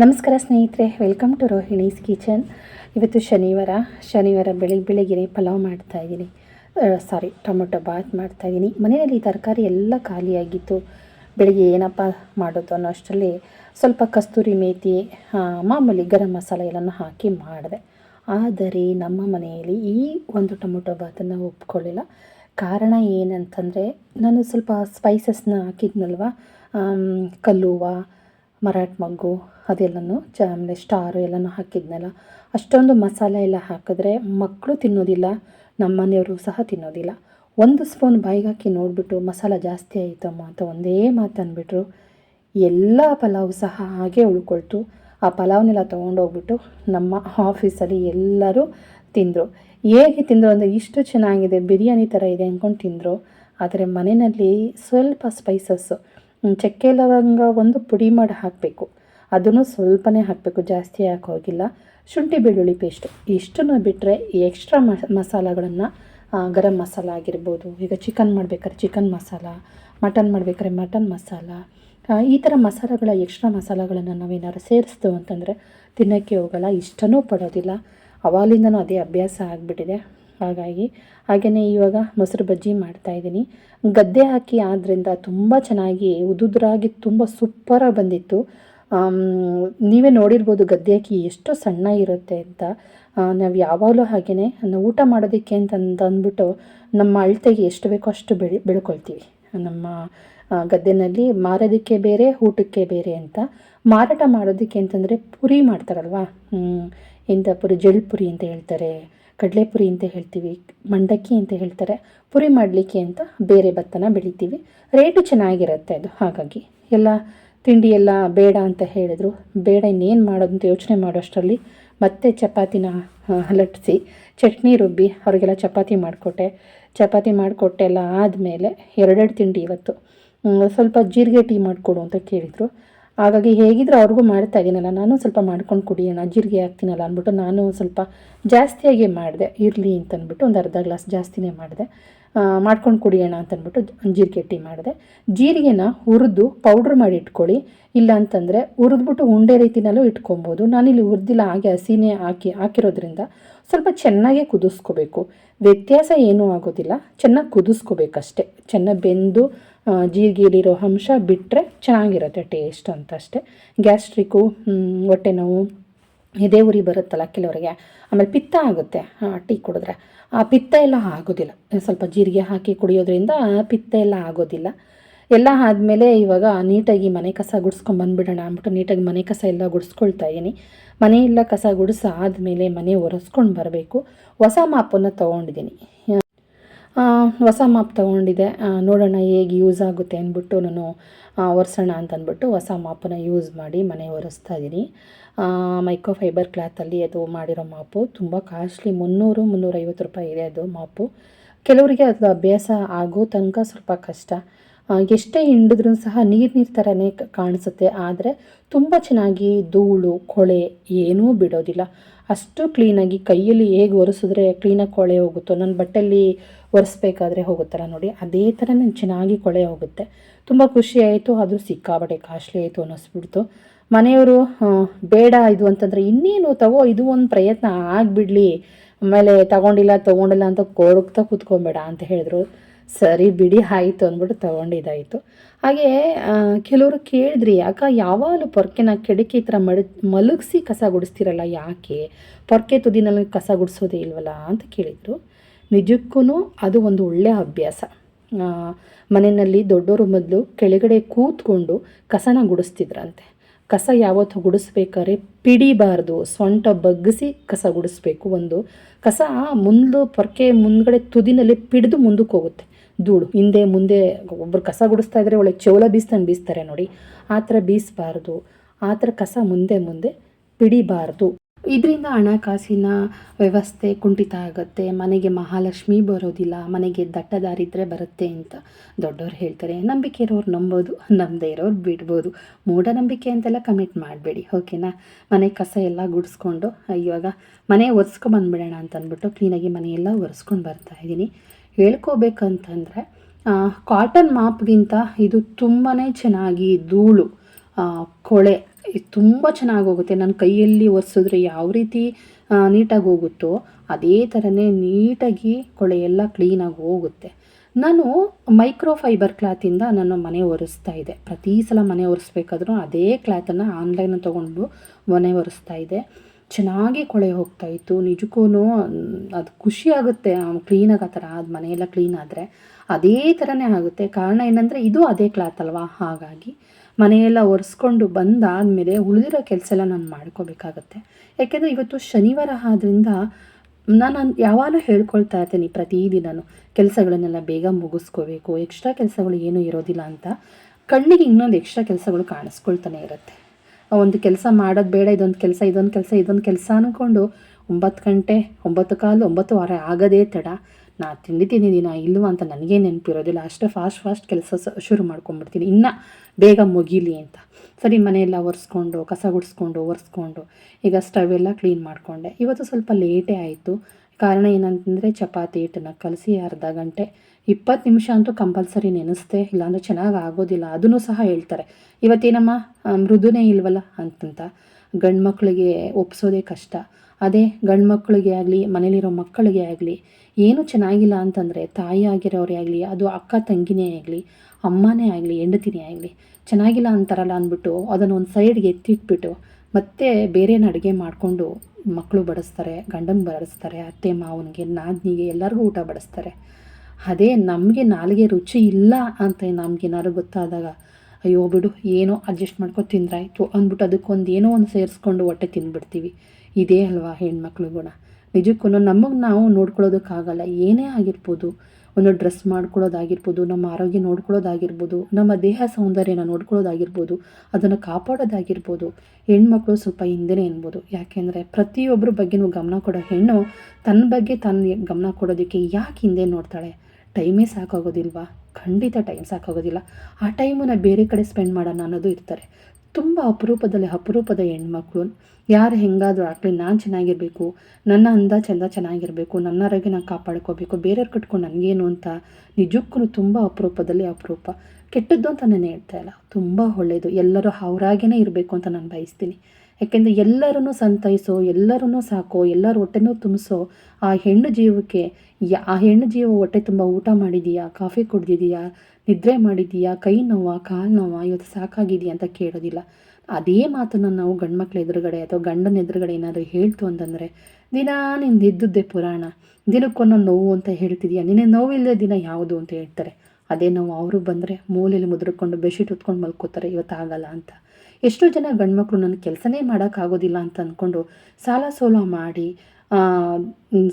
ನಮಸ್ಕಾರ ಸ್ನೇಹಿತರೆ welcome to Rohini's kitchen ಇವತ್ತು ಶನಿವಾರ ಶನಿವಾರ ಬೆಳಿಗ್ಗೆ ಬೆಳಗ್ಗೆ ಪಲಾವ್ ಮಾಡ್ತಾ ಇದ್ದೀನಿ. ಸಾರಿ ಟೊಮೊಟೊ ಬಾತ್ ಮಾಡ್ತಾಯಿದ್ದೀನಿ ಮನೆಯಲ್ಲಿ ತರಕಾರಿ ಎಲ್ಲ ಖಾಲಿಯಾಗಿತ್ತು ಬೆಳಿಗ್ಗೆ ಏನಪ್ಪ ಮಾಡೋದು ಅನ್ನೋ ಅಷ್ಟರಲ್ಲಿ ಸ್ವಲ್ಪ ಕಸ್ತೂರಿ ಮೇತಿ ಮಾಮೂಲಿ ಗರಂ ಮಸಾಲೆ ಎಲ್ಲನೂ ಹಾಕಿ ಮಾಡಿದೆ. ಆದರೆ ನಮ್ಮ ಮನೆಯಲ್ಲಿ ಈ ಒಂದು ಟೊಮೊಟೊ ಬಾತನ್ನು ಒಪ್ಕೊಳ್ಳಿಲ್ಲ. ಕಾರಣ ಏನಂತಂದರೆ, ನಾನು ಸ್ವಲ್ಪ ಸ್ಪೈಸಸ್ನ ಹಾಕಿದ್ನಲ್ವ? ಕಲ್ಲೂವ ಮರಾಠ ಮಗ್ಗು ಅದೆಲ್ಲನೂ ಚ ಆಮೇಲೆ ಸ್ಟಾರು ಎಲ್ಲನೂ ಹಾಕಿದ್ನಲ್ಲ. ಅಷ್ಟೊಂದು ಮಸಾಲೆ ಎಲ್ಲ ಹಾಕಿದ್ರೆ ಮಕ್ಕಳು ತಿನ್ನೋದಿಲ್ಲ ನಮ್ಮ ಮನೆಯವರು ಸಹ ತಿನ್ನೋದಿಲ್ಲ. ಒಂದು ಸ್ಪೂನ್ ಬಾಯಿಗೆ ಹಾಕಿ ನೋಡಿಬಿಟ್ಟು ಮಸಾಲ ಜಾಸ್ತಿ ಆಯಿತಮ್ಮ ಅಂತ ಒಂದೇ ಮಾತು ಅಂದ್ಬಿಟ್ರು. ಎಲ್ಲ ಪಲಾವ್ ಸಹ ಹಾಗೆ ಉಳ್ಕೊಳ್ತು. ಆ ಪಲಾವ್ನೆಲ್ಲ ತೊಗೊಂಡೋಗ್ಬಿಟ್ಟು ನಮ್ಮ ಆಫೀಸಲ್ಲಿ ಎಲ್ಲರೂ ತಿಂದರು. ಹೇಗೆ ತಿಂದರು ಅಂದರೆ ಇಷ್ಟು ಚೆನ್ನಾಗಿದೆ, ಬಿರಿಯಾನಿ ಥರ ಇದೆ ಅಂದ್ಕೊಂಡು ತಿಂದರು. ಆದರೆ ಮನೆಯಲ್ಲಿ ಸ್ವಲ್ಪ ಸ್ಪೈಸಸ್ಸು ಚಕ್ಕೆ ಲವಂಗ ಒಂದು ಪುಡಿ ಮಾಡಿ ಹಾಕಬೇಕು. ಅದನ್ನು ಸ್ವಲ್ಪನೇ ಹಾಕಬೇಕು, ಜಾಸ್ತಿ ಹಾಕೋಗಿಲ್ಲ ಶುಂಠಿ ಬೆಳ್ಳುಳ್ಳಿ ಪೇಸ್ಟು ಇಷ್ಟನ್ನು ಬಿಟ್ಟರೆ ಎಕ್ಸ್ಟ್ರಾ ಮಸಾಲಗಳನ್ನು ಗರಂ ಮಸಾಲ ಆಗಿರ್ಬೋದು, ಈಗ ಚಿಕನ್ ಮಾಡ್ಬೇಕಾದ್ರೆ ಚಿಕನ್ ಮಸಾಲ ಮಟನ್ ಮಾಡ್ಬೇಕಾದ್ರೆ ಮಟನ್ ಮಸಾಲ ಈ ಥರ ಮಸಾಲಗಳ ಎಕ್ಸ್ಟ್ರಾ ಮಸಾಲಗಳನ್ನು ನಾವೇನಾದ್ರು ಸೇರಿಸ್ತು ಅಂತಂದರೆ ತಿನ್ನೋಕ್ಕೆ ಹೋಗಲ್ಲ ಇಷ್ಟನೂ ಪಡೋದಿಲ್ಲ. ಅವಾಗಲಿಂದನೂ ಅದೇ ಅಭ್ಯಾಸ ಆಗಿಬಿಟ್ಟಿದೆ. ಹಾಗಾಗಿ ಹಾಗೆಯೇ ಇವಾಗ ಮೊಸರು ಬಜ್ಜಿ ಮಾಡ್ತಾಯಿದ್ದೀನಿ ಗದ್ದೆ ಹಾಕಿ ಆದ್ದರಿಂದ ತುಂಬ ಚೆನ್ನಾಗಿ ಉದುದ್ರಾಗಿ ತುಂಬ ಸೂಪರಾಗಿ ಬಂದಿತ್ತು. ನೀವೇ ನೋಡಿರ್ಬೋದು ಗದ್ದೆ ಹಾಕಿ ಎಷ್ಟು ಸಣ್ಣ ಇರುತ್ತೆ ಅಂತ. ನಾವು ಯಾವಾಗಲೂ ಹಾಗೆಯೇ ಊಟ ಮಾಡೋದಕ್ಕೆ ಅಂತ ಅಂದ್ಬಿಟ್ಟು ನಮ್ಮ ಅಳತೆಗೆ ಎಷ್ಟು ಬೇಕೋ ಅಷ್ಟು ಬೆಳೆ, ಬೆಳ್ಕೊಳ್ತೀವಿ. ನಮ್ಮ ಗದ್ದೆನಲ್ಲಿ ಮಾರೋದಕ್ಕೆ ಬೇರೆ, ಊಟಕ್ಕೆ ಬೇರೆ ಅಂತ. ಮಾರಾಟ ಮಾಡೋದಕ್ಕೆ ಅಂತಂದರೆ ಪುರಿ ಮಾಡ್ತಾರಲ್ವಾ? ಎಂಥ ಪುರಿ? ಜಳ್ ಪುರಿ ಅಂತ ಹೇಳ್ತಾರೆ ಕಡಲೆಪುರಿ ಅಂತ ಹೇಳ್ತೀವಿ ಮಂಡಕ್ಕಿ ಅಂತ ಹೇಳ್ತಾರೆ. ಪುರಿ ಮಾಡಲಿಕ್ಕೆ ಅಂತ ಬೇರೆ ಭತ್ತನ ಬೆಳಿತೀವಿ. ರೇಟು ಚೆನ್ನಾಗಿರುತ್ತೆ ಅದು. ಹಾಗಾಗಿ ಎಲ್ಲ ತಿಂಡಿ ಎಲ್ಲ ಬೇಡ ಅಂತ ಹೇಳಿದ್ರು. ಬೇಡ ಇನ್ನೇನು ಮಾಡೋದು ಅಂತ ಯೋಚನೆ ಮಾಡೋಷ್ಟರಲ್ಲಿ ಮತ್ತೆ ಚಪಾತಿನ ಆ, ಲಟ್ಟಿಸಿ ಚಟ್ನಿ ರುಬ್ಬಿ ಅವರಿಗೆಲ್ಲ ಚಪಾತಿ ಮಾಡಿಕೊಟ್ಟೆ. ಚಪಾತಿ ಮಾಡಿಕೊಟ್ಟೆಲ್ಲ ಆದಮೇಲೆ ಎರಡೆರಡು ತಿಂಡಿ ಇವತ್ತು. ಸ್ವಲ್ಪ ಜೀರಿಗೆ ಟೀ ಮಾಡಿಕೊಡು ಅಂತ ಕೇಳಿದರು. ಹಾಗಾಗಿ ಹೇಗಿದ್ರೆ ಅವ್ರಿಗೂ ಮಾಡ್ತಾ ಇದ್ದೀನಲ್ಲ ನಾನು ಸ್ವಲ್ಪ ಮಾಡ್ಕೊಂಡು ಕುಡಿಯೋಣ ಜೀರಿಗೆ ಹಾಕ್ತೀನಲ್ಲ ಅಂದ್ಬಿಟ್ಟು ನಾನು ಸ್ವಲ್ಪ ಜಾಸ್ತಿಯಾಗಿ ಮಾಡಿದೆ, ಇರಲಿ ಅಂತಂದ್ಬಿಟ್ಟು ಒಂದು ಅರ್ಧ ಗ್ಲಾಸ್ ಜಾಸ್ತಿನೇ ಮಾಡಿದೆ. ಮಾಡ್ಕೊಂಡು ಕುಡಿಯೋಣ ಅಂತಂದ್ಬಿಟ್ಟು ಜೀರಿಗೆ ಟೀ ಮಾಡಿದೆ. ಜೀರಿಗೆನ ಹುರಿದು ಪೌಡ್ರ್ ಮಾಡಿ ಇಟ್ಕೊಳ್ಳಿ ಇಲ್ಲ ಅಂತಂದರೆ ಹುರಿದ್ಬಿಟ್ಟು ಉಂಡೆ ರೀತಿನಲ್ಲೂ ಇಟ್ಕೊಬೋದು. ನಾನಿಲ್ಲಿ ಹುರಿದಿಲ್ಲ, ಹಾಗೆ ಹಸಿನೇ ಹಾಕಿ ಹಾಕಿರೋದ್ರಿಂದ ಸ್ವಲ್ಪ ಚೆನ್ನಾಗೇ ಕುದಿಸ್ಕೋಬೇಕು. ವ್ಯತ್ಯಾಸ ಏನೂ ಆಗೋದಿಲ್ಲ. ಚೆನ್ನಾಗಿ ಕುದಿಸ್ಕೋಬೇಕಷ್ಟೆ. ಚೆನ್ನಾಗಿ ಬೆಂದು ಜೀರಿಗೆಲಿರೋ ಅಂಶ ಬಿಟ್ಟರೆ ಚೆನ್ನಾಗಿರುತ್ತೆ ಟೇಸ್ಟ್ ಅಂತ ಅಷ್ಟೇ ಗ್ಯಾಸ್ಟ್ರಿಕ್ಕು ಹೊಟ್ಟೆ ನೋವು ಎದೆ ಉರಿ ಬರುತ್ತಲ್ಲ ಕೆಲವರಿಗೆ, ಆಮೇಲೆ ಪಿತ್ತ ಆಗುತ್ತೆ ಟೀ ಕುಡಿದ್ರೆ. ಆ ಪಿತ್ತ ಎಲ್ಲ ಆಗೋದಿಲ್ಲ. ಸ್ವಲ್ಪ ಜೀರಿಗೆ ಹಾಕಿ ಕುಡಿಯೋದ್ರಿಂದ ಪಿತ್ತ ಎಲ್ಲ ಆಗೋದಿಲ್ಲ. ಎಲ್ಲ ಆದಮೇಲೆ ಇವಾಗ ನೀಟಾಗಿ ಮನೆ ಕಸ ಗುಡಿಸ್ಕೊಂಡು ಬಂದುಬಿಡೋಣ ಅಂದ್ಬಿಟ್ಟು ನೀಟಾಗಿ ಮನೆ ಕಸ ಎಲ್ಲ ಗುಡಿಸ್ಕೊಳ್ತಾ ಇದ್ದೀನಿ. ಮನೆಯೆಲ್ಲ ಕಸ ಗುಡಿಸ ಆದಮೇಲೆ ಮನೆ ಒರೆಸ್ಕೊಂಡು ಬರಬೇಕು. ಹೊಸ ಮಾಪನ್ನು ತೊಗೊಂಡಿದ್ದೀನಿ. ಹೊಸ ಮಾಪ್ ತೊಗೊಂಡಿದ್ದೆ. ನೋಡೋಣ ಹೇಗೆ ಯೂಸ್ ಆಗುತ್ತೆ ಅಂದ್ಬಿಟ್ಟು ನಾನು ಒರೆಸೋಣ ಅಂತ ಅಂದ್ಬಿಟ್ಟು ಹೊಸ ಮಾಪನ್ನು ಯೂಸ್ ಮಾಡಿ ಮನೆ ಒರೆಸ್ತಾ ಇದ್ದೀನಿ. ಮೈಕ್ರೋ ಫೈಬರ್ ಕ್ಲಾತಲ್ಲಿ ಅದು ಮಾಡಿರೋ ಮಾಪು ತುಂಬ ಕಾಸ್ಟ್ಲಿ. ಮುನ್ನೂರು, ಮುನ್ನೂರೈವತ್ತು ರೂಪಾಯಿ ಇದೆ ಅದು ಮಾಪು. ಕೆಲವರಿಗೆ ಅದು ಅಭ್ಯಾಸ ಆಗೋ ತನಕ ಸ್ವಲ್ಪ ಕಷ್ಟ. ಎಷ್ಟೇ ಹಿಂಡಿದ್ರೂ ಸಹ ನೀರು ನೀರು ಥರನೇ ಕಾಣಿಸುತ್ತೆ. ಆದರೆ ತುಂಬ ಚೆನ್ನಾಗಿ ಧೂಳು, ಕೊಳೆ ಏನೂ ಬಿಡೋದಿಲ್ಲ. ಅಷ್ಟು ಕ್ಲೀನಾಗಿ ಕೈಯಲ್ಲಿ ಹೇಗೆ ಒರೆಸಿದ್ರೆ ಕ್ಲೀನಾಗಿ ಕೊಳೆ ಹೋಗುತ್ತೋ ನನ್ನ ಬಟ್ಟೆಯಲ್ಲಿ ಒರೆಸ್ಬೇಕಾದ್ರೆ ಹೋಗುತ್ತಲ್ಲ ನೋಡಿ, ಅದೇ ಥರ ನಾನು ಚೆನ್ನಾಗಿ ಕೊಳೆ ಹೋಗುತ್ತೆ. ತುಂಬ ಖುಷಿ ಆಯಿತು ಅದು ಸಿಕ್ಕಾಬಟ್ಟೆ ಕಾಸ್ಟ್ಲಿ ಆಯಿತು ಅನ್ನಿಸ್ಬಿಡ್ತು. ಮನೆಯವರು ಬೇಡ ಇದು ಅಂತಂದರೆ ಇನ್ನೇನು ತಗೋ, ಇದು ಒಂದು ಪ್ರಯತ್ನ ಆಗಿಬಿಡಲಿ. ಆಮೇಲೆ ತಗೊಂಡಿಲ್ಲ, ತೊಗೊಂಡಿಲ್ಲ ಅಂತ ಕೋರುಕ್ತಾ ಕೂತ್ಕೊಬೇಡ ಅಂತ ಹೇಳಿದ್ರು. ಸರಿ ಬಿಡಿ, ಆಯಿತು ಅಂದ್ಬಿಟ್ಟು ತೊಗೊಂಡಿದ್ದಾಯಿತು. ಹಾಗೆ ಕೆಲವರು ಕೇಳಿದ್ರಿ, ಯಾಕ ಯಾವಾಗಲೂ ಪೊರ್ಕೆನ ಕೆಡಕಿ ಥರ ಮಡ, ಮಲಗಿಸಿ ಕಸ ಗುಡಿಸ್ತಿರಲ್ಲ, ಯಾಕೆ? ಪೊರ್ಕೆ ತುದಿನಲ್ಲಿ ಕಸ ಗುಡಿಸೋದೇ ಇಲ್ವಲ್ಲ ಅಂತ ಕೇಳಿದರು. ನಿಜಕ್ಕೂ ಅದು ಒಂದು ಒಳ್ಳೆಯ ಅಭ್ಯಾಸ. ಮನೆಯಲ್ಲಿ ದೊಡ್ಡವರು ಮೊದಲು ಕೆಳಗಡೆ ಕೂತ್ಕೊಂಡು ಕಸನ ಗುಡಿಸ್ತಿದ್ರಂತೆ. ಕಸ ಯಾವತ್ತು ಗುಡಿಸ್ಬೇಕಾದ್ರೆ ಪಿಡಿಬಾರ್ದು ಸೊಂಟ ಬಗ್ಗಿಸಿ ಕಸ ಗುಡಿಸ್ಬೇಕು ಒಂದು. ಕಸ ಮುಂದೆ, ಪೊರ್ಕೆ ಮುಂದ್ಗಡೆ ತುದಿನಲ್ಲಿ ಪಿಡಿದು ಮುಂದಕ್ಕೆ ಹೋಗುತ್ತೆ. ಧೂಳು. ಹಿಂದೆ ಮುಂದೆ ಒಬ್ಬರು ಕಸ ಗುಡಿಸ್ತಾ ಇದ್ದರೆ ಒಳ್ಳೆ ಚೌಲ ಬೀಸ್ತಾನೆ ಬೀಸ್ತಾರೆ ನೋಡಿ. ಆ ಥರ ಬೀಸಬಾರ್ದು. ಆ ಥರ ಕಸ ಮುಂದೆ ಮುಂದೆ ಬಿಡಿಬಾರ್ದು ಇದರಿಂದ ಹಣಕಾಸಿನ ವ್ಯವಸ್ಥೆ ಕುಂಠಿತ ಆಗುತ್ತೆ. ಮನೆಗೆ ಮಹಾಲಕ್ಷ್ಮಿ ಬರೋದಿಲ್ಲ. ಮನೆಗೆ ದಟ್ಟ ದಾರಿದ್ರೆ ಬರುತ್ತೆ ಅಂತ ದೊಡ್ಡವ್ರು ಹೇಳ್ತಾರೆ. ನಂಬಿಕೆ ಇರೋರು ನಂಬೋದು, ನಂಬದೇ ಇರೋರು ಬಿಡ್ಬೋದು. ಮೂಢನಂಬಿಕೆ ಅಂತೆಲ್ಲ ಕಮಿಟ್ ಮಾಡಬೇಡಿ ಓಕೆನಾ ಮನೆ ಕಸ ಎಲ್ಲ ಗುಡಿಸ್ಕೊಂಡು ಇವಾಗ ಮನೆ ಒರೆಸ್ಕೊಂಬಂದ್ಬಿಡೋಣ ಅಂತ ಅಂದ್ಬಿಟ್ಟು ಕ್ಲೀನಾಗಿ ಮನೆಯೆಲ್ಲ ಒರೆಸ್ಕೊಂಡು ಬರ್ತಾ ಇದ್ದೀನಿ. ಹೇಳ್ಕೋಬೇಕಂತಂದರೆ ಕಾಟನ್ ಮಾಪ್ಗಿಂತ ಇದು ತುಂಬಾ ಚೆನ್ನಾಗಿ ಧೂಳು ಕೊಳೆ ತುಂಬ ಚೆನ್ನಾಗಿ ಹೋಗುತ್ತೆ. ನನ್ನ ಕೈಯಲ್ಲಿ ಒರೆಸಿದ್ರೆ ಯಾವ ರೀತಿ ನೀಟಾಗಿ ಹೋಗುತ್ತೋ ಅದೇ ಥರನೇ ನೀಟಾಗಿ ಕೊಳೆ ಎಲ್ಲ ಕ್ಲೀನಾಗಿ ಹೋಗುತ್ತೆ. ನಾನು ಮೈಕ್ರೋ ಫೈಬರ್ ಕ್ಲಾತಿಂದ ನಾನು ಮನೆ ಒರೆಸ್ತಾ ಇದ್ದೆ ಪ್ರತಿ ಸಲ ಮನೆ ಒರೆಸ್ಬೇಕಾದ್ರೂ ಅದೇ ಕ್ಲಾತನ್ನು ಆನ್ಲೈನ್ ತೊಗೊಂಡು ಮನೆ ಒರೆಸ್ತಾ ಇದ್ದೆ ಚೆನ್ನಾಗಿ ಕೊಳೆ ಹೋಗ್ತಾ ಇತ್ತು. ನಿಜಕ್ಕೂ ಅದು ಖುಷಿ ಆಗುತ್ತೆ. ಕ್ಲೀನಾಗಿ ಆ ಥರ ಅದು ಮನೆಯೆಲ್ಲ ಕ್ಲೀನ್ ಆದರೆ ಅದೇ ಥರನೇ ಆಗುತ್ತೆ. ಕಾರಣ ಏನಂದರೆ ಇದು ಅದೇ ಕ್ಲಾತ್ ಅಲ್ವಾ? ಹಾಗಾಗಿ ಮನೆಯೆಲ್ಲ ಒರೆಸ್ಕೊಂಡು ಬಂದಾದಮೇಲೆ ಉಳಿದಿರೋ ಕೆಲಸ ಎಲ್ಲ ನಾನು ಮಾಡ್ಕೋಬೇಕಾಗತ್ತೆ. ಯಾಕೆಂದರೆ ಇವತ್ತು ಶನಿವಾರ ಆದ್ರಿಂದ ನಾನು ಯಾವಾಗಲೂ ಹೇಳ್ಕೊಳ್ತಾ ಇರ್ತೀನಿ ಪ್ರತಿದಿನವೂ ಕೆಲಸಗಳನ್ನೆಲ್ಲ ಬೇಗ ಮುಗಿಸ್ಕೋಬೇಕು. ಎಕ್ಸ್ಟ್ರಾ ಕೆಲಸಗಳು ಏನೂ ಇರೋದಿಲ್ಲ ಅಂತ ಕಣ್ಣಿಗೆ ಇನ್ನೊಂದು ಎಕ್ಸ್ಟ್ರಾ ಕೆಲಸಗಳು ಕಾಣಿಸ್ಕೊಳ್ತಾನೆ ಇರುತ್ತೆ. ಒಂದು ಕೆಲಸ ಮಾಡೋದು ಬೇಡ, ಇದೊಂದು ಕೆಲಸ ಇದೊಂದು ಕೆಲಸ ಇದೊಂದು ಕೆಲಸ ಅನ್ಕೊಂಡು ಒಂಬತ್ತು ಗಂಟೆ, ಒಂಬತ್ತು ಕಾಲು, ಒಂಬತ್ತು ವಾರ ಆಗೋದೇ ತಡ. ನಾ ತಿಂಡಿ ತಿಂದಿದ್ದೀನ ಇಲ್ವ ಅಂತ ನನಗೇ ನೆನಪಿರೋದಿಲ್ಲ. ಅಷ್ಟೇ ಫಾಸ್ಟ್ ಫಾಸ್ಟ್ ಕೆಲಸ ಶುರು ಮಾಡ್ಕೊಂಡ್ಬಿಡ್ತೀನಿ ಇನ್ನೂ ಬೇಗ ಮುಗೀಲಿ ಅಂತ. ಸರಿ, ಮನೆಯೆಲ್ಲ ಒರೆಸ್ಕೊಂಡು, ಕಸ ಗುಡಿಸ್ಕೊಂಡು, ಒರೆಸ್ಕೊಂಡು, ಈಗ ಸ್ಟವ್ ಎಲ್ಲ ಕ್ಲೀನ್ ಮಾಡಿಕೊಂಡೆ. ಇವತ್ತು ಸ್ವಲ್ಪ ಲೇಟೇ ಆಯಿತು. ಕಾರಣ ಏನಂತಂದರೆ, ಚಪಾತಿ ಹಿಟ್ಟನ್ನು ಕಲಸಿ ಅರ್ಧ ಗಂಟೆ ಇಪ್ಪತ್ತು ನಿಮಿಷ ಅಂತೂ ಕಂಪಲ್ಸರಿ ನೆನೆಸ್ತೆ ಇಲ್ಲಾಂದರೆ ಚೆನ್ನಾಗಿ ಆಗೋದಿಲ್ಲ, ಅದನ್ನು ಸಹ ಹೇಳ್ತಾರೆ. ಇವತ್ತೇನಮ್ಮ ಮೃದುನೇ ಇಲ್ವಲ್ಲ ಅಂತಂತ. ಗಂಡು ಮಕ್ಕಳಿಗೆ ಒಪ್ಪಿಸೋದೇ ಕಷ್ಟ. ಅದೇ ಗಂಡು ಮಕ್ಕಳಿಗೆ ಆಗಲಿ, ಮನೇಲಿರೋ ಮಕ್ಕಳಿಗೆ ಆಗಲಿ, ಏನು ಚೆನ್ನಾಗಿಲ್ಲ ಅಂತಂದರೆ ತಾಯಿ ಆಗಿರೋರೇ ಆಗಲಿ, ಅದು ಅಕ್ಕ ತಂಗಿನೇ ಆಗಲಿ, ಅಮ್ಮನೇ ಆಗಲಿ, ಹೆಂಡತಿನೇ ಆಗಲಿ, ಚೆನ್ನಾಗಿಲ್ಲ ಅಂತಾರಲ್ಲ ಅಂದ್ಬಿಟ್ಟು ಅದನ್ನು ಒಂದು ಸೈಡ್ಗೆ ಎತ್ತಿಟ್ಬಿಟ್ಟು ಮತ್ತೆ ಬೇರೆನ ಅಡುಗೆ ಮಾಡಿಕೊಂಡು ಮಕ್ಕಳು ಬಡಿಸ್ತಾರೆ, ಗಂಡನ ಬಡಿಸ್ತಾರೆ, ಅತ್ತೆ, ಮಾವನಿಗೆ, ನಾದಿನಿಗೆ ಎಲ್ಲರಿಗೂ ಊಟ ಬಡಿಸ್ತಾರೆ. ಅದೇ ನಮಗೆ ನಾಲಿಗೆ ರುಚಿ ಇಲ್ಲ ಅಂತ ನಮಗೇನಾದ್ರು ಗೊತ್ತಾದಾಗ, ಅಯ್ಯೋ ಬಿಡು, ಏನೋ ಅಡ್ಜಸ್ಟ್ ಮಾಡ್ಕೊ ತಿಂದ್ರಾಯ್ತು, ಅಂದ್ಬಿಟ್ಟು ಅದಕ್ಕೊಂದು ಏನೋ ಒಂದು ಸೇರಿಸ್ಕೊಂಡು ಹೊಟ್ಟೆ ತಿಂದ್ಬಿಡ್ತೀವಿ. ಇದೇ ಅಲ್ವಾ ಹೆಣ್ಮಕ್ಳು ಗುಣ. ನಿಜಕ್ಕೂ ನಮಗೆ ನಾವು ನೋಡ್ಕೊಳ್ಳೋದಕ್ಕಾಗಲ್ಲ. ಏನೇ ಆಗಿರ್ಬೋದು, ಒಂದು ಡ್ರೆಸ್ ಮಾಡ್ಕೊಳ್ಳೋದಾಗಿರ್ಬೋದು, ನಮ್ಮ ಆರೋಗ್ಯ ನೋಡ್ಕೊಳ್ಳೋದಾಗಿರ್ಬೋದು, ನಮ್ಮ ದೇಹ ಸೌಂದರ್ಯನ ನೋಡ್ಕೊಳ್ಳೋದಾಗಿರ್ಬೋದು, ಅದನ್ನು ಕಾಪಾಡೋದಾಗಿರ್ಬೋದು, ಹೆಣ್ಮಕ್ಳು ಸ್ವಲ್ಪ ಹಿಂದೆನೇ ಎನ್ಬೋದು ಯಾಕೆಂದರೆ ಪ್ರತಿಯೊಬ್ಬರ ಬಗ್ಗೆನೂ ಗಮನ ಕೊಡೋ ಹೆಣ್ಣು ತನ್ನ ಬಗ್ಗೆ ತನ್ನ ಗಮನ ಕೊಡೋದಕ್ಕೆ ಯಾಕೆ ಹಿಂದೆ ನೋಡ್ತಾಳೆ? ಟೈಮೇ ಸಾಕಾಗೋದಿಲ್ವಾ? ಖಂಡಿತ ಟೈಮ್ ಸಾಕಾಗೋದಿಲ್ಲ. ಆ ಟೈಮನ್ನು ಬೇರೆ ಕಡೆ ಸ್ಪೆಂಡ್ ಮಾಡೋಣ ಅನ್ನೋದು ಇರ್ತಾರೆ. ತುಂಬ ಅಪರೂಪದಲ್ಲಿ ಅಪರೂಪದ ಹೆಣ್ಮಕ್ಳು. ಯಾರು ಹೆಂಗಾದರೂ ಆಗಲಿ ನಾನು ಚೆನ್ನಾಗಿರಬೇಕು, ನನ್ನ ಅಂದ ಚಂದ ಚೆನ್ನಾಗಿರಬೇಕು, ನನ್ನ ಆರೋಗ್ಯ ನಾನು ಕಾಪಾಡ್ಕೋಬೇಕು, ಬೇರೆಯವ್ರು ಕಟ್ಕೊಂಡು ನನಗೇನು ಅಂತ ನಿಜಕ್ಕೂ ತುಂಬ ಅಪರೂಪದಲ್ಲಿ ಅಪರೂಪ. ಕೆಟ್ಟದ್ದು ಅಂತ ನಾನು ಹೇಳ್ತಾ ಇಲ್ಲ. ತುಂಬ ಒಳ್ಳೆಯದು ಎಲ್ಲರೂ ಅವರಾಗೇ ಇರಬೇಕು ಅಂತ ನಾನು ಬಯಸ್ತೀನಿ. ಯಾಕೆಂದರೆ ಎಲ್ಲರನ್ನೂ ಸಂತೈಸೋ, ಎಲ್ಲರನ್ನೂ ಸಾಕೋ, ಎಲ್ಲರ ಹೊಟ್ಟೆನೂ ತುಂಬಿಸೋ ಆ ಹೆಣ್ಣು ಜೀವಕ್ಕೆ ಆ ಹೆಣ್ಣು ಜೀವ ಹೊಟ್ಟೆ ತುಂಬ ಊಟ ಮಾಡಿದೀಯಾ, ಕಾಫಿ ಕುಡ್ದಿದೀಯಾ, ನಿದ್ರೆ ಮಾಡಿದೀಯಾ, ಕೈ ನೋವಾ, ಕಾಲು ನೋವಾ, ಇವತ್ತು ಸಾಕಾಗಿದೆಯಾ ಅಂತ ಕೇಳೋದಿಲ್ಲ. ಅದೇ ಮಾತನ್ನು ನಾವು ಗಂಡು ಮಕ್ಳ ಎದುರುಗಡೆ ಅಥವಾ ಗಂಡನ ಎದುರುಗಡೆ ಏನಾದರೂ ಹೇಳ್ತು ಅಂತಂದರೆ, ದಿನ ನಿಂದು ಇದ್ದದ್ದೇ ಪುರಾಣ ದಿನಕ್ಕೊಂದೊಂದು ನೋವು ಅಂತ ಹೇಳ್ತಿದೀಯಾ, ನಿನ್ನೆ ನೋವಿಲ್ಲದೆ ದಿನ ಯಾವುದು ಅಂತ ಹೇಳ್ತಾರೆ. ಅದೇ ನೋವು ಅವರು ಬಂದರೆ ಮೂಲೆಯಲ್ಲಿ ಮುದ್ರಕೊಂಡು ಬೆಡ್ಶೀಟ್ ಹೊತ್ಕೊಂಡು ಮಲ್ಕೋತಾರೆ, ಇವತ್ತು ಆಗಲ್ಲ ಅಂತ. ಎಷ್ಟೋ ಜನ ಗಂಡ್ಮಕ್ಳು ನನ್ನ ಕೆಲಸನೇ ಮಾಡೋಕ್ಕಾಗೋದಿಲ್ಲ ಅಂತ ಅಂದ್ಕೊಂಡು ಸಾಲ ಸೋಲ ಮಾಡಿ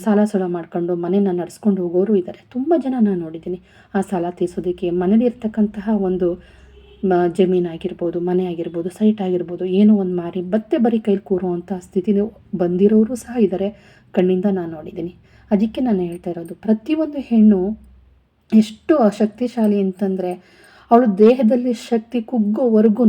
ಸಾಲ ಸೋಲ ಮಾಡ್ಕೊಂಡು ಮನೇನ ನಡೆಸ್ಕೊಂಡು ಹೋಗೋರು ಇದ್ದಾರೆ ತುಂಬ ಜನ ನಾನು ನೋಡಿದ್ದೀನಿ. ಆ ಸಾಲ ತೀರಿಸೋದಕ್ಕೆ ಮನೇಲಿ ಇರ್ತಕ್ಕಂತಹ ಒಂದು ಜಮೀನಾಗಿರ್ಬೋದು ಮನೆ ಆಗಿರ್ಬೋದು ಸೈಟ್ ಆಗಿರ್ಬೋದು, ಏನೋ ಒಂದು ಮಾರಿ ಬತ್ತೆ ಬರೀ ಕೈಲಿ ಕೂರುವಂಥ ಸ್ಥಿತಿ ಬಂದಿರೋರು ಸಹ ಇದ್ದಾರೆ ಕಣ್ಣಿಂದ ನಾನು ನೋಡಿದ್ದೀನಿ. ಅದಕ್ಕೆ ನಾನು ಹೇಳ್ತಾ ಇರೋದು, ಪ್ರತಿಯೊಂದು ಹೆಣ್ಣು ಎಷ್ಟು ಶಕ್ತಿಶಾಲಿ ಅಂತಂದರೆ ಅವಳು ದೇಹದಲ್ಲಿ ಶಕ್ತಿ ಕುಗ್ಗೋವರೆಗೂ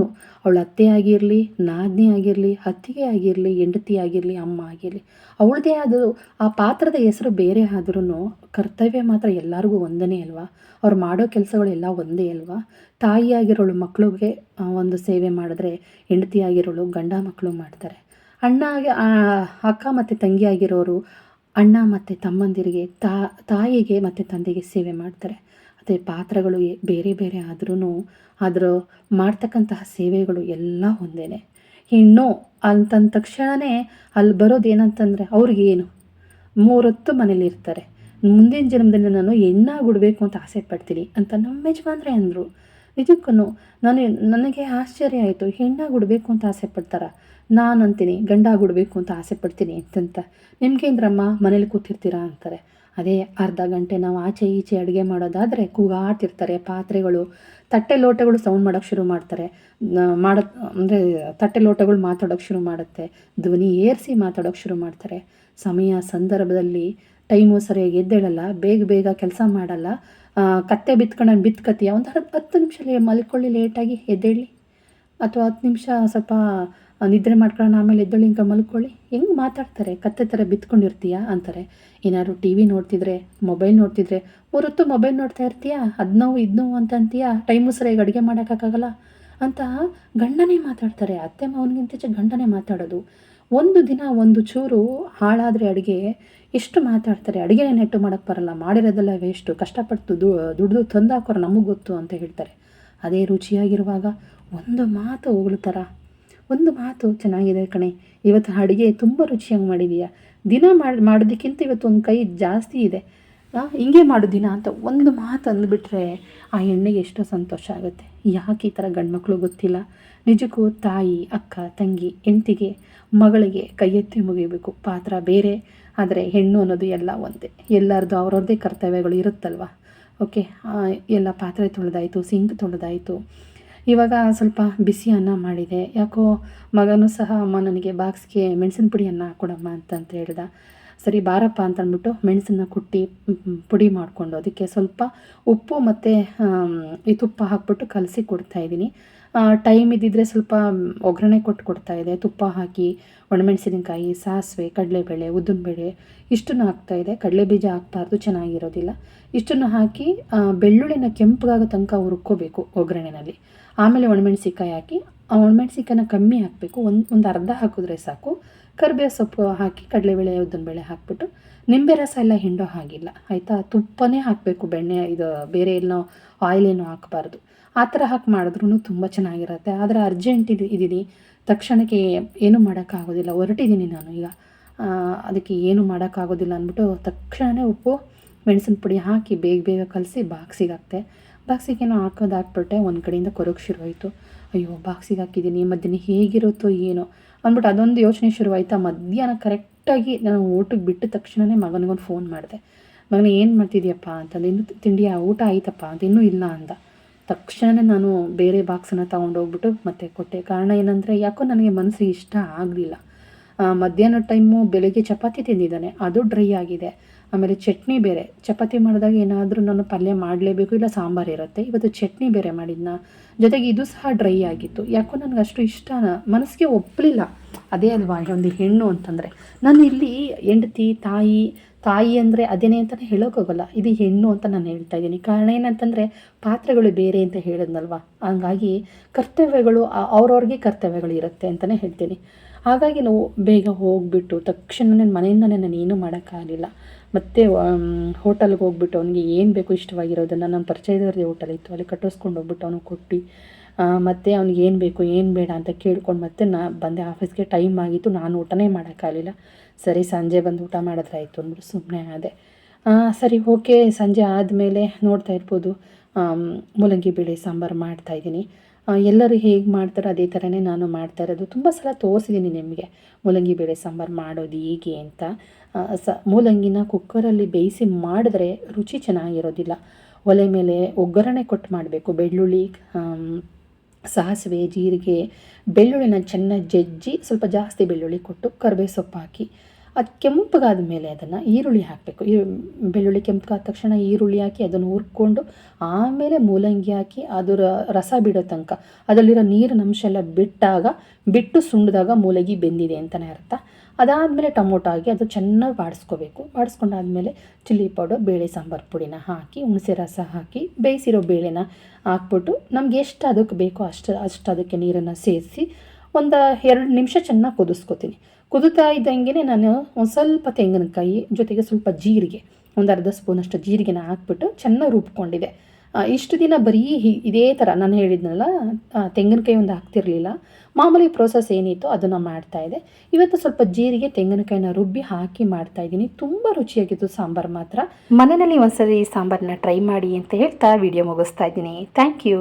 ಅವಳು ಅತ್ತೆ ಆಗಿರಲಿ, ನಾದಿನಿ ಆಗಿರಲಿ, ಅತ್ತಿಗೆ ಆಗಿರಲಿ, ಹೆಂಡತಿ ಆಗಿರಲಿ, ಅಮ್ಮ ಆಗಿರಲಿ. ಅವಳದೇ ಆದ ಆ ಪಾತ್ರದ ಹೆಸರು ಬೇರೆ ಆದ್ರೂ ಕರ್ತವ್ಯ ಮಾತ್ರ ಎಲ್ಲರಿಗೂ ಒಂದನೇ ಅಲ್ವಾ? ಅವ್ರು ಮಾಡೋ ಕೆಲಸಗಳೆಲ್ಲ ಒಂದೇ ಅಲ್ವಾ? ತಾಯಿಯಾಗಿರೋಳು ಮಕ್ಕಳಿಗೆ ಒಂದು ಸೇವೆ ಮಾಡಿದ್ರೆ ಹೆಂಡತಿ ಆಗಿರೋಳು ಗಂಡ ಮಕ್ಕಳು ಮಾಡ್ತಾರೆ. ಅಣ್ಣ ಆಗಿ ಅಕ್ಕ ಮತ್ತು ತಂಗಿ ಆಗಿರೋರು ಅಣ್ಣ ಮತ್ತು ತಮ್ಮಂದಿರಿಗೆ ತಾಯಿಗೆ ಮತ್ತು ತಂದೆಗೆ ಸೇವೆ ಮಾಡ್ತಾರೆ. ಮತ್ತು ಪಾತ್ರಗಳು ಬೇರೆ ಬೇರೆ ಆದ್ರೂ ಅದರ ಮಾಡ್ತಕ್ಕಂತಹ ಸೇವೆಗಳು ಎಲ್ಲ ಒಂದೇ ಹೆಣ್ಣು ಅಂತಂದ ತಕ್ಷಣವೇ ಅಲ್ಲಿ ಬರೋದು ಏನಂತಂದರೆ ಅವ್ರಿಗೇನು ಮೂರೊತ್ತು ಮನೇಲಿ ಇರ್ತಾರೆ. ಮುಂದಿನ ಜನ್ಮದಲ್ಲಿ ನಾನು ಹೆಣ್ಣಾಗಿ ಅಂತ ಆಸೆ ಪಡ್ತೀನಿ ಅಂತ ನಮ್ಮ ಯಜಮಾನ್ರೆ ಅಂದರು. ನಿಜಕ್ಕೂ ನಾನು ನನಗೆ ಆಶ್ಚರ್ಯ ಆಯಿತು. ಹೆಣ್ಣಾಗಿ ಉಡಬೇಕು ಅಂತ ಆಸೆ ಪಡ್ತಾರ? ನಾನು ಅಂತೀನಿ ಗಂಡಾಗಿ ಗುಡಬೇಕು ಅಂತ ಆಸೆ ಪಡ್ತೀನಿ ಅಂತಂತ ನಿಮ್ಗೇಂದ್ರಮ್ಮ ಮನೇಲಿ ಕೂತಿರ್ತೀರಾ ಅಂತಾರೆ. ಅದೇ ಅರ್ಧ ಗಂಟೆ ನಾವು ಆಚೆ ಈಚೆ ಅಡುಗೆ ಮಾಡೋದಾದರೆ ಕೂಗಾಡ್ತಿರ್ತಾರೆ ಪಾತ್ರೆಗಳು. ತಟ್ಟೆ ಲೋಟಗಳು ಸೌಂಡ್ ಮಾಡೋಕ್ಕೆ ಶುರು ಮಾಡ್ತಾರೆ. ಮಾಡೋ, ಅಂದರೆ ತಟ್ಟೆ ಲೋಟಗಳು ಮಾತಾಡೋಕ್ಕೆ ಶುರು ಮಾಡುತ್ತೆ. ಧ್ವನಿ ಏರಿಸಿ ಮಾತಾಡೋಕ್ಕೆ ಶುರು ಮಾಡ್ತಾರೆ. ಸಮಯ, ಸಂದರ್ಭದಲ್ಲಿ ಟೈಮು ಸರಿಯಾಗಿ ಎದ್ದೇಳಲ್ಲ, ಬೇಗ ಬೇಗ ಕೆಲಸ ಮಾಡಲ್ಲ. ಕತ್ತೆ ಬಿತ್ಕೊಂಡು ಬಿತ್ಕತ್ತೀಯ ಒಂದು ಹತ್ತು ನಿಮಿಷ ಮಲ್ಕೊಳ್ಳಿ, ಲೇಟಾಗಿ ಎದ್ದೇಳಿ. ಅಥವಾ ಹತ್ತು ನಿಮಿಷ ಸ್ವಲ್ಪ ನಿದ್ರೆ ಮಾಡ್ಕೊಳ್ಳೋಣ, ಆಮೇಲೆ ಎದ್ದೊಳಿ ಹಿಂಗೆ ಮಲ್ಕೊಳ್ಳಿ. ಹೆಂಗೆ ಮಾತಾಡ್ತಾರೆ? ಕತ್ತೆ ಥರ ಬಿತ್ಕೊಂಡಿರ್ತೀಯ ಅಂತಾರೆ. ಏನಾದ್ರು ಟಿ ವಿ ನೋಡ್ತಿದ್ರೆ, ಮೊಬೈಲ್ ನೋಡ್ತಿದ್ರೆ ಮೂರೊತ್ತು ಮೊಬೈಲ್ ನೋಡ್ತಾ ಇರ್ತೀಯ? ಅದು ನೋವು, ಇದು ನೋವು ಅಂತ ಅಂತೀಯ? ಟೈಮು ಸರಿಯಾಗಿ ಅಡುಗೆ ಮಾಡೋಕ್ಕಾಗಲ್ಲ ಅಂತ ಗಂಡನೇ ಮಾತಾಡ್ತಾರೆ. ಅತ್ತೆ ಮಾವನಿಗಿಂತ ಗಂಡನೇ ಮಾತಾಡೋದು. ಒಂದು ದಿನ ಒಂದು ಚೂರು ಹಾಳಾದರೆ ಅಡುಗೆ ಎಷ್ಟು ಮಾತಾಡ್ತಾರೆ, ಅಡುಗೆನೇ ನೆಟ್ಟು ಮಾಡೋಕ್ಕೆ ಬರಲ್ಲ, ಮಾಡಿರೋದೆಲ್ಲ ವೇಸ್ಟು ಕಷ್ಟಪಟ್ಟು ದು, ದುಡ್ದು ತಂದಾಕೋರು ನಮಗೆ ಗೊತ್ತು ಅಂತ ಹೇಳ್ತಾರೆ. ಅದೇ ರುಚಿಯಾಗಿರುವಾಗ ಒಂದು ಮಾತು ಹೊಗಳ್ತಾರ ಒಂದು ಮಾತು ಚೆನ್ನಾಗಿದೆ ಕಣೆ ಇವತ್ತು ಅಡುಗೆ ತುಂಬ ರುಚಿಯಾಗಿ ಮಾಡಿದೀಯ. ದಿನ ಮಾಡಿ, ಮಾಡೋದಕ್ಕಿಂತ ಇವತ್ತು ಒಂದು ಕೈ ಜಾಸ್ತಿ ಇದೆ. ಹಿಂಗೆ ಮಾಡು ದಿನ ಅಂತ ಒಂದು ಮಾತು ಅಂದ್ಬಿಟ್ರೆ ಆ ಹೆಣ್ಣಿಗೆ ಎಷ್ಟೋ ಸಂತೋಷ ಆಗುತ್ತೆ. ಯಾಕೆ ಈ ಥರ ಗಂಡ್ಮಕ್ಳು ಗೊತ್ತಿಲ್ಲ? ನಿಜಕ್ಕೂ ತಾಯಿ, ಅಕ್ಕ, ತಂಗಿ, ಹೆಂಡ್ತಿಗೆ, ಮಗಳಿಗೆ ಕೈ ಎತ್ತಿ ಮುಗಿಬೇಕು. ಪಾತ್ರ ಬೇರೆ ಆದರೆ ಹೆಣ್ಣು ಅನ್ನೋದು ಎಲ್ಲ ಒಂದೇ. ಎಲ್ಲರದ್ದು ಅವ್ರವ್ರದ್ದೇ ಕರ್ತವ್ಯಗಳು ಇರುತ್ತಲ್ವ? ಓಕೆ ಎಲ್ಲ ಪಾತ್ರೆ ತೊಳೆದಾಯಿತು ಸಿಂಕ್ ತೊಳೆದಾಯಿತು. ಇವಾಗ ಸ್ವಲ್ಪ ಬಿಸಿ ಅನ್ನ ಮಾಡಿದೆ. ಯಾಕೋ ಮಗನೂ ಸಹ ಅಮ್ಮ ನನಗೆ ಬಾಕ್ಸ್ಗೆ ಮೆಣಸಿನ ಪುಡಿಯನ್ನು ಕೊಡಮ್ಮ ಅಂತಂತ ಹೇಳ್ದ. ಸರಿ, ಬಾರಪ್ಪ ಅಂತ ಮೆಣಸನ್ನು ಮೆಣಸನ್ನ ಕುಟ್ಟಿ ಪುಡಿ ಮಾಡಿಕೊಂಡು ಅದಕ್ಕೆ ಸ್ವಲ್ಪ ಉಪ್ಪು ಮತ್ತು ಈ ತುಪ್ಪ ಹಾಕ್ಬಿಟ್ಟು ಕಲಸಿ ಕೊಡ್ತಾಯಿದ್ದೀನಿ ಟೈಮ್ ಇದ್ದಿದ್ರೆ ಸ್ವಲ್ಪ ಒಗ್ಗರಣೆ ಕೊಟ್ಟು ಇದೆ. ತುಪ್ಪ ಹಾಕಿ, ಒಣಮೆಣಸಿನಕಾಯಿ, ಸಾಸಿವೆ, ಕಡಲೆಬೇಳೆ, ಉದ್ದಿನಬೇಳೆ, ಇಷ್ಟನ್ನು ಹಾಕ್ತಾಯಿದ್ದೆ ಕಡಲೆ ಬೀಜ ಹಾಕ್ಬಾರ್ದು, ಚೆನ್ನಾಗಿರೋದಿಲ್ಲ. ಇಷ್ಟನ್ನು ಹಾಕಿ ಬೆಳ್ಳುಳ್ಳಿನ ಕೆಂಪಗಾಗೋ ತನಕ ಹುರ್ಕೋಬೇಕು ಒಗ್ಗರಣೆನಲ್ಲಿ. ಆಮೇಲೆ ಒಣಮೆಣಸಿನಕಾಯಿ ಹಾಕಿ, ಆ ಒಣಮೆಣ್ಸಿಕಾಯನ್ನ ಕಮ್ಮಿ ಹಾಕಬೇಕು. ಒಂದು ಒಂದು ಅರ್ಧ ಹಾಕಿದ್ರೆ ಸಾಕು. ಕರಿಬೇವು ಸೊಪ್ಪು ಹಾಕಿ, ಕಡಲೆಬೇಳೆ, ಉದ್ದಿನಬೇಳೆ ಹಾಕ್ಬಿಟ್ಟು, ನಿಂಬೆ ರಸ ಎಲ್ಲ ಹಿಂಡೋ ಹಾಗಿಲ್ಲ. ಆಯಿತಾ? ತುಪ್ಪನೇ ಹಾಕಬೇಕು, ಬೆಣ್ಣೆ, ಇದು ಬೇರೆ ಏನೋ ಆಯಿಲ್ ಏನೋ ಹಾಕಬಾರ್ದು. ಆ ಥರ ಹಾಕಿ ಮಾಡಿದ್ರೂ ತುಂಬ ಚೆನ್ನಾಗಿರುತ್ತೆ. ಆದರೆ ಅರ್ಜೆಂಟ್ ಇದು ಇದ್ದೀನಿ ತಕ್ಷಣಕ್ಕೆ ಏನು ಮಾಡೋಕ್ಕಾಗೋದಿಲ್ಲ. ಹೊರಟಿದ್ದೀನಿ ನಾನು ಈಗ. ಅದಕ್ಕೆ ಏನು ಮಾಡೋಕ್ಕಾಗೋದಿಲ್ಲ ಅಂದ್ಬಿಟ್ಟು ತಕ್ಷಣವೇ ಉಪ್ಪು, ಮೆಣಸಿನ ಪುಡಿ ಹಾಕಿ ಬೇಗ ಬೇಗ ಕಲಸಿ ಬಾಕ್ಸಿಗೆ ಹಾಕ್ತೆ. ಬಾಕ್ಸಿಗೇನೋ ಹಾಕೋದು ಹಾಕ್ಬಿಟ್ಟೆ. ಒಂದು ಕಡೆಯಿಂದ ಕೊರಕ್ಕೆ ಶುರುವಾಯಿತು. ಅಯ್ಯೋ, ಬಾಕ್ಸಿಗೆ ಹಾಕಿದ್ದೀನಿ. ಮಧ್ಯಾಹ್ನ ಹೇಗಿರುತ್ತೋ ಏನೋ. ಅಂದ್ಬಿಟ್ಟು ಅದೊಂದು ಯೋಚನೆ ಶುರುವಾಯಿತಾ. ಮಧ್ಯಾಹ್ನ ಕರೆಕ್ಟಾಗಿ ನಾನು ಊಟಕ್ಕೆ ಬಿಟ್ಟ ತಕ್ಷಣವೇ ಮಗನಿಗೊಂದು ಫೋನ್ ಮಾಡಿದೆ. ಮಗನ, ಏನು ಮಾಡ್ತಿದ್ಯಪ್ಪ? ಅಂತಂದು, ಇನ್ನೂ ತಿಂಡಿಯ ಊಟ ಆಯ್ತಪ್ಪ. ಅಂತ ಇನ್ನೂ ಇಲ್ಲ ಅಂದ. ತಕ್ಷಣವೇ ನಾನು ಬೇರೆ ಬಾಕ್ಸನ್ನು ತೊಗೊಂಡೋಗ್ಬಿಟ್ಟು ಮತ್ತೆ ಕೊಟ್ಟೆ. ಕಾರಣ ಏನಂದರೆ ಯಾಕೋ ನನಗೆ ಮನಸ್ಸು ಇಷ್ಟ ಆಗಲಿಲ್ಲ. ಮಧ್ಯಾಹ್ನ ಟೈಮು ಬೆಳಗ್ಗೆ ಚಪಾತಿ ತಿಂದಿದ್ದಾನೆ. ಅದು ಡ್ರೈ ಆಗಿದೆ. ಆಮೇಲೆ ಚಟ್ನಿ ಬೇರೆ. ಚಪಾತಿ ಮಾಡಿದಾಗ ಏನಾದರೂ ನಾನು ಪಲ್ಯ ಮಾಡಲೇಬೇಕು ಇಲ್ಲ ಸಾಂಬಾರು ಇರುತ್ತೆ. ಇವತ್ತು ಚಟ್ನಿ ಬೇರೆ ಮಾಡಿದ್ನ. ಜೊತೆಗೆ ಇದು ಸಹ ಡ್ರೈ ಆಗಿತ್ತು. ಯಾಕೋ ನನಗೆ ಅಷ್ಟು ಇಷ್ಟ ಮನಸ್ಸಿಗೆ ಒಪ್ಪಲಿಲ್ಲ ಅದೇ ಅಲ್ವಾ ಒಂದು ಹೆಣ್ಣು ಅಂತಂದರೆ. ನಾನು ಇಲ್ಲಿ ಹೆಂಡತಿ, ತಾಯಿ ತಾಯಿ ಅಂದರೆ ಅದೇನೇ ಅಂತಲೇ ಹೇಳೋಕ್ಕಾಗಲ್ಲ ಇದು ಹೆಣ್ಣು ಅಂತ ನಾನು ಹೇಳ್ತಾ ಇದ್ದೀನಿ. ಕಾರಣ ಏನಂತಂದರೆ ಪಾತ್ರಗಳು ಬೇರೆ ಅಂತ ಹೇಳಿದ್ನಲ್ವ? ಹಂಗಾಗಿ ಕರ್ತವ್ಯಗಳು ಅವ್ರವ್ರಿಗೆ ಕರ್ತವ್ಯಗಳು ಇರುತ್ತೆ ಅಂತಲೇ ಹೇಳ್ತೀನಿ. ಹಾಗಾಗಿ ನಾವು ಬೇಗ ಹೋಗ್ಬಿಟ್ಟು ತಕ್ಷಣನೇ ಮನೆಯಿಂದನೇ ನಾನು ಏನೂ ಮಾಡೋಕ್ಕಾಗಲಿಲ್ಲ. ಮತ್ತು ಹೋಟೆಲ್ಗೆ ಹೋಗ್ಬಿಟ್ಟು ಅವನಿಗೆ ಏನು ಬೇಕು ಇಷ್ಟವಾಗಿರೋದನ್ನು ನಮ್ಮ ಪರಿಚಯದವ್ರದ್ದೇ ಹೋಟೆಲ್ ಇತ್ತು. ಅಲ್ಲಿ ಕಟ್ಟಿಸ್ಕೊಂಡು ಹೋಗ್ಬಿಟ್ಟು ಅವನು ಕೊಟ್ಟು ಮತ್ತು ಅವ್ನಿಗೆ ಏನು ಬೇಕು ಏನು ಬೇಡ ಅಂತ ಕೇಳ್ಕೊಂಡು ಮತ್ತೆ ನಾ ಬಂದೆ. ಆಫೀಸ್ಗೆ ಟೈಮ್ ಆಗಿತ್ತು. ನಾನು ಊಟನೇ ಮಾಡೋಕ್ಕಾಗಲಿಲ್ಲ. ಸರಿ ಸಂಜೆ ಬಂದು ಊಟ ಮಾಡಿದ್ರಾಯ್ತು ಅಂದ್ಬಿಟ್ಟು ಸುಮ್ಮನೆ ಆ, ಸರಿ ಓಕೆ ಸಂಜೆ ಆದಮೇಲೆ ನೋಡ್ತಾ ಇರ್ಬೋದು. ಮೂಲಂಗಿ ಬೇಳೆ ಸಾಂಬಾರು ಮಾಡ್ತಾಯಿದ್ದೀನಿ ಎಲ್ಲರೂ ಹೇಗೆ ಮಾಡ್ತಾರೋ ಅದೇ ಥರನೇ ನಾನು ಮಾಡ್ತಾ ಇರೋದು. ತುಂಬ ಸಲ ತೋರಿಸಿದ್ದೀನಿ ನಿಮಗೆ ಮೂಲಂಗಿ ಬೇಳೆ ಸಾಂಬಾರು ಮಾಡೋದು ಹೇಗೆ ಅಂತ. ಸ ಮೂಲಂಗಿನ ಕುಕ್ಕರಲ್ಲಿ ಬೇಯಿಸಿ ಮಾಡಿದ್ರೆ ರುಚಿ ಚೆನ್ನಾಗಿರೋದಿಲ್ಲ. ಒಲೆ ಮೇಲೆ ಒಗ್ಗರಣೆ ಕೊಟ್ಟು ಮಾಡಬೇಕು. ಬೆಳ್ಳುಳ್ಳಿ ಸಾಸಿವೆ ಜೀರಿಗೆ ಬೆಳ್ಳುಳ್ಳಿನ ಚೆನ್ನಾಗಿ ಜಜ್ಜಿ ಸ್ವಲ್ಪ ಜಾಸ್ತಿ ಬೆಳ್ಳುಳ್ಳಿ ಕೊಟ್ಟು ಕರಿಬೇವು ಸೊಪ್ಪು ಹಾಕಿ ಅದು ಕೆಂಪಗಾದ ಮೇಲೆ ಅದನ್ನು ಈರುಳ್ಳಿ ಹಾಕಬೇಕು. ಈ ಬೆಳ್ಳುಳ್ಳಿ ಕೆಂಪಗಾದ ತಕ್ಷಣ ಈರುಳ್ಳಿ ಹಾಕಿ ಅದನ್ನು ಹುರ್ಕೊಂಡು ಆಮೇಲೆ ಮೂಲಂಗಿ ಹಾಕಿ ಅದರ ರಸ ಬಿಡೋ ತನಕ ಅದರಲ್ಲಿರೋ ನೀರಿನ ಅಂಶ ಎಲ್ಲ ಬಿಟ್ಟಾಗ, ಬಿಟ್ಟು ಸುಂಡಿದಾಗ ಮೂಲಂಗಿ ಬೆಂದಿದೆ ಅಂತಲೇ ಅರ್ಥ. ಅದಾದಮೇಲೆ ಟೊಮೊಟೊ ಹಾಕಿ ಅದು ಚೆನ್ನಾಗಿ ಬಾಡಿಸ್ಕೋಬೇಕು. ಬಾಡಿಸ್ಕೊಂಡಾದ್ಮೇಲೆ ಚಿಲ್ಲಿ ಪೌಡರ್, ಬೇಳೆ ಸಾಂಬಾರು ಪುಡಿನ ಹಾಕಿ, ಹುಣಸೆ ರಸ ಹಾಕಿ, ಬೇಯಿಸಿರೋ ಬೇಳೆನ ಹಾಕ್ಬಿಟ್ಟು ನಮ್ಗೆ ಎಷ್ಟು ಅದಕ್ಕೆ ಬೇಕೋ ಅಷ್ಟು ಅಷ್ಟು ಅದಕ್ಕೆ ನೀರನ್ನು ಸೇರಿಸಿ ಒಂದು ಎರಡು ನಿಮಿಷ ಚೆನ್ನಾಗಿ ಕುದಿಸ್ಕೊತೀನಿ. ಕುದುತ್ತಾ ಇದ್ದಂಗೆ ನಾನು ಒಂದು ಸ್ವಲ್ಪ ತೆಂಗಿನಕಾಯಿ ಜೊತೆಗೆ ಸ್ವಲ್ಪ ಜೀರಿಗೆ, ಒಂದು ಅರ್ಧ ಸ್ಪೂನಷ್ಟು ಜೀರಿಗೆನ ಹಾಕ್ಬಿಟ್ಟು ಚೆನ್ನಾಗಿ ರುಬ್ಕೊಂಡಿದೆ. ಇಷ್ಟು ದಿನ ಬರೀ ಇದೇ ಥರ ನಾನು ಹೇಳಿದ್ನಲ್ಲ ತೆಂಗಿನಕಾಯಿ ಒಂದು ಹಾಕ್ತಿರ್ಲಿಲ್ಲ. ಮಾಮೂಲಿ ಪ್ರೋಸೆಸ್ ಏನಿತ್ತು ಅದನ್ನು ಮಾಡ್ತಾಯಿದ್ದೆ ಇವತ್ತು ಸ್ವಲ್ಪ ಜೀರಿಗೆ, ತೆಂಗಿನಕಾಯಿನ ರುಬ್ಬಿ ಹಾಕಿ ಮಾಡ್ತಾ ಇದ್ದೀನಿ. ತುಂಬ ರುಚಿಯಾಗಿತ್ತು ಸಾಂಬಾರು ಮಾತ್ರ. ಮನೆಯಲ್ಲಿ ಒಂದ್ಸರಿ ಸಾಂಬಾರನ್ನ ಟ್ರೈ ಮಾಡಿ ಅಂತ ಹೇಳ್ತಾ ವಿಡಿಯೋ ಮುಗಿಸ್ತಾ ಇದ್ದೀನಿ. Thank you.